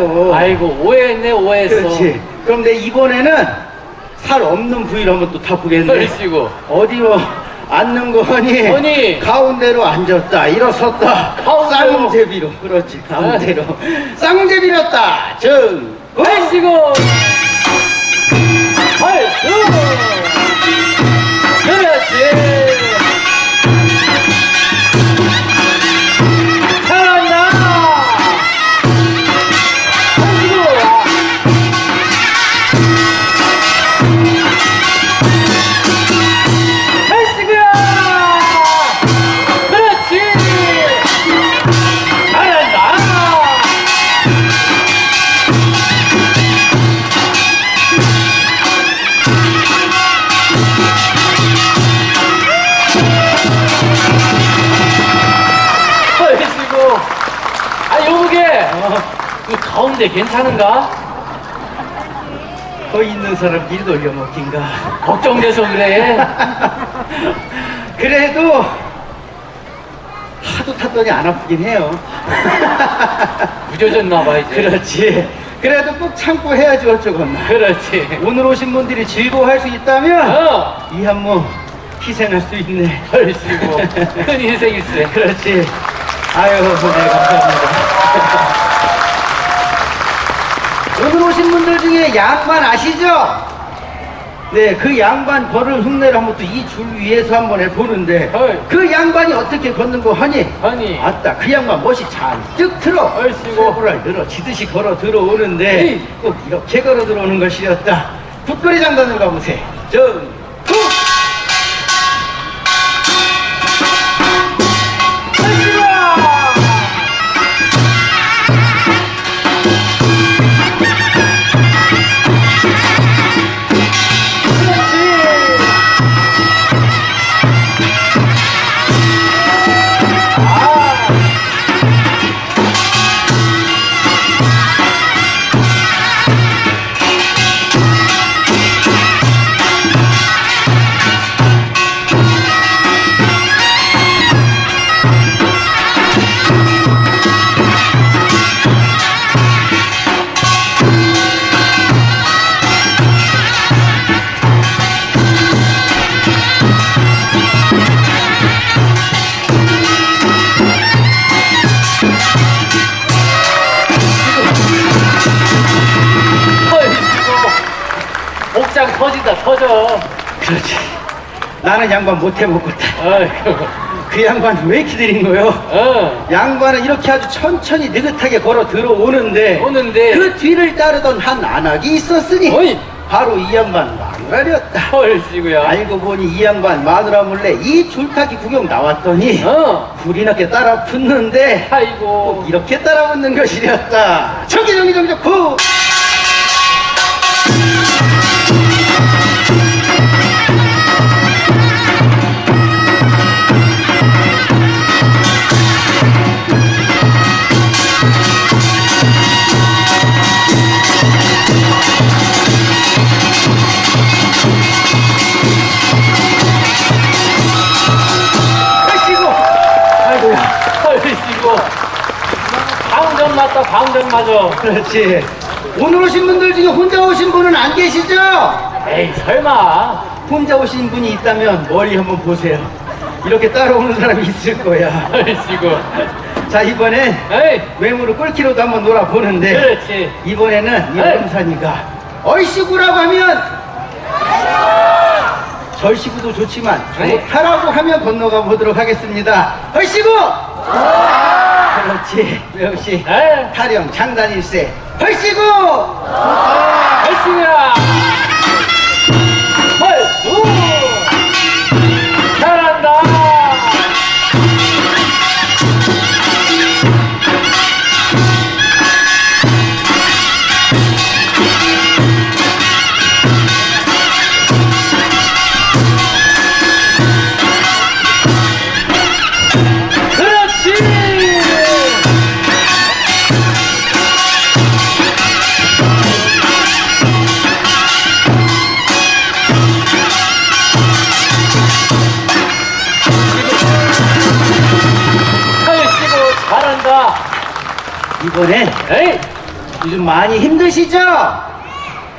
했잖아요. 아이고 오해했네 오해했어. 그렇지. 그럼 내 이번에는 살 없는 부위를 한번 또 타보겠네. 그러시고. 어디로 앉는 거니? 어니? 가운데로 앉았다, 일어섰다. 가운데로. 쌍제비로. 그렇지, 가운데로. 쌍제비렸다. 정. 하시고 이 가운데 괜찮은가? 거 있는 사람 일 돌려먹긴가. 걱정돼서 그래 그래도 하도 탔더니 안 아프긴 해요. 무뎌졌나 봐 이제 그렇지. 그래도 꼭 참고 해야지 어쩌겠나. 그렇지 오늘 오신 분들이 즐거워할 수 있다면 어 이 한모 희생할 수 있네. 하시고 큰 인생일세 그렇지. 아유, 네, 감사합니다. 오늘 오신 분들 중에 양반 아시죠? 네, 그 양반 걸을 흉내를 한번 또 이 줄 위에서 한번 해보는데 어이. 그 양반이 어떻게 걷는 거 하니? 아니 아따 그 양반 멋이 잔뜩 들어 얼씨구. 얼씨구를 늘어 지듯이 걸어 들어오는데 에이. 꼭 이렇게 걸어 들어오는 것이었다 붓거리 장단을 가보세요 정 그렇지. 나는 양반 못 해 먹겠다. 아이고. 그 양반 왜 이렇게 느린 거요? 어. 양반은 이렇게 아주 천천히 느긋하게 걸어 들어오는데 오는데. 그 뒤를 따르던 한 안악이 있었으니 어이. 바로 이 양반 망가렸다. 헐 씨구야. 알고 보니 이 양반 마누라 몰래 이 줄타기 구경 나왔더니 어. 불이 나게 따라 붙는데 아이고. 꼭 이렇게 따라 붙는 것이었다. 저기 저기 저기 저기 맞다 방전 맞아. 그렇지. 오늘 오신 분들 중에 혼자 오신 분은 안 계시죠? 에이 설마. 혼자 오신 분이 있다면 머리 한번 보세요. 이렇게 따라오는 사람이 있을 거야. 헐씨구. 자 이번엔 에이. 외모로 꿀키로도 한번 놀아보는데 그렇지. 이번에는 이 에이. 엄산이가 얼씨구라고 하면 절씨구도 좋지만 에이. 좋다라고 하면 건너가 보도록 하겠습니다. 얼씨구 그렇지. 역시 에이 타령 장단일세. 얼씨구 헐씨구야 이번엔 에이 요즘 많이 힘드시죠?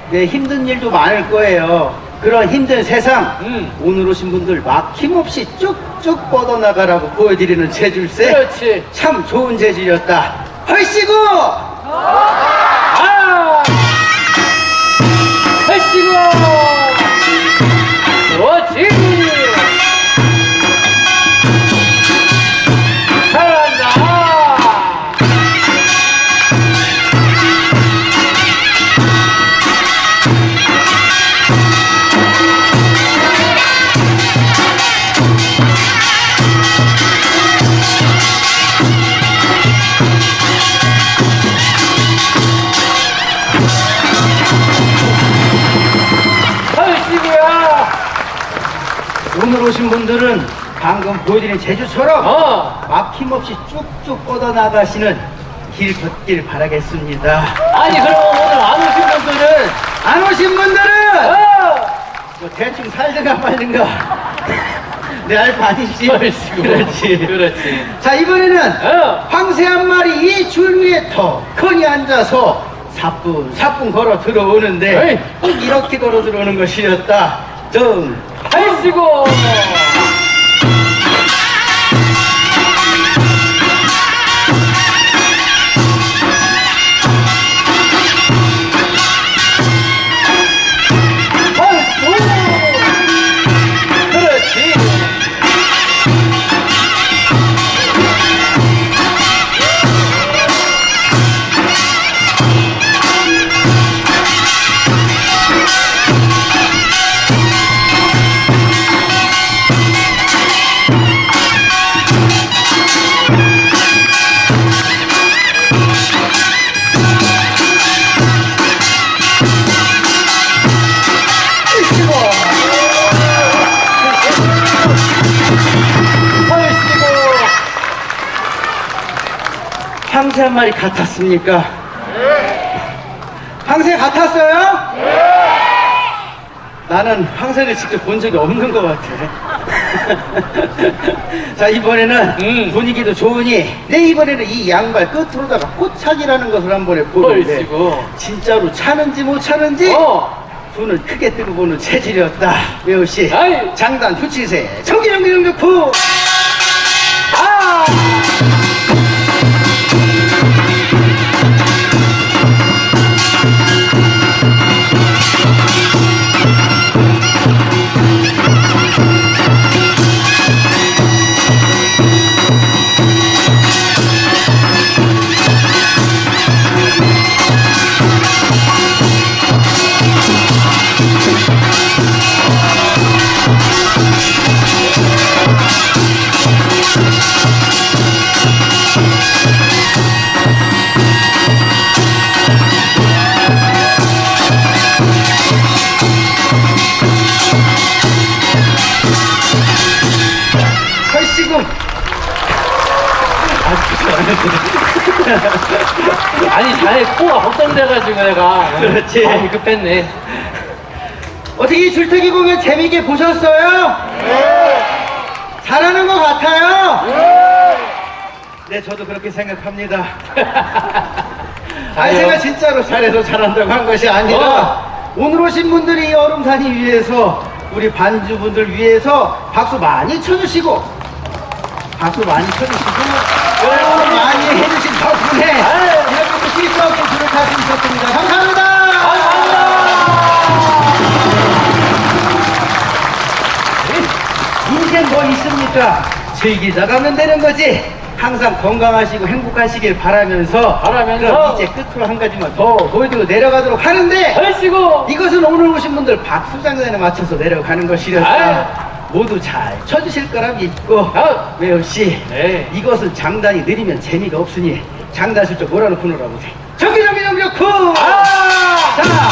네, 힘든 일도 많을 거예요. 그런 힘든 세상, 음. 오늘 오신 분들 막힘없이 쭉쭉 뻗어나가라고 보여드리는 제줄세. 그렇지. 참 좋은 재질이었다. 헐시고! 아! 헬시고! 오늘 오신 분들은 방금 보여드린 제주처럼 어! 막힘없이 쭉쭉 뻗어나가시는 길 걷길 바라겠습니다. 아니, 그럼 오늘 안 오신 분들은, 안 오신 분들은 어! 뭐 대충 살든가 말든가 내 알바 아니지? 헐시고. 그렇지. 그렇지. 자 이번에는 어! 황새 한 마리 이 줄 위에 더 커니 앉아서 사뿐 사뿐 걸어 들어오는데 에이. 꼭 이렇게 걸어 들어오는 것이었다. 정! 헬시고! 황새 한 마리 같았습니까? 황새 같았어요? 나는 황새를 직접 본 적이 없는 것 같아. 자 이번에는 음. 분위기도 좋으니 내 이번에는 이 양발 끝으로다가 꽃차기라는 것을 한 번에 보는데 헐시고! 진짜로 차는지 못 차는지 어! 눈을 크게 뜨고 보는 체질이었다. 매우 씨 아이. 장단 후치세 정기정기정기 푸 아! 아니 자네 코가 걱정돼가지고 내가 그렇지. 마음이 급했네 어떻게 이 줄타기 공연 재미있게 보셨어요? 잘하는 것 같아요? 네, 저도 그렇게 생각합니다. 아니, 제가 진짜로 잘해서 잘한다고 한 것이 아니라 오늘 오신 분들이 이 얼음산이 위해서 우리 반주분들 위해서 박수 많이 쳐주시고 박수 많이 쳐주시고 응원 많이 해주신 덕분에 이렇게 또 실수없고 줄을 탈수 있었습니다. 감사합니다. 인생 뭐 있습니까? 즐기다 가면 되는 거지. 항상 건강하시고 행복하시길 바라면서 바라면서. 그럼 이제 끝으로 한 가지만 더 보여드리고 내려가도록 하는데 헬시고! 이것은 오늘 오신 분들 박수 장단에 맞춰서 내려가는 것이었다. 모두 잘 쳐주실 거라 믿고. 매우 씨 네. 이것은 장단이 느리면 재미가 없으니 장단실 좀 몰아놓고 놀라고 정기 정기 정기 정 쿵! 아! 자!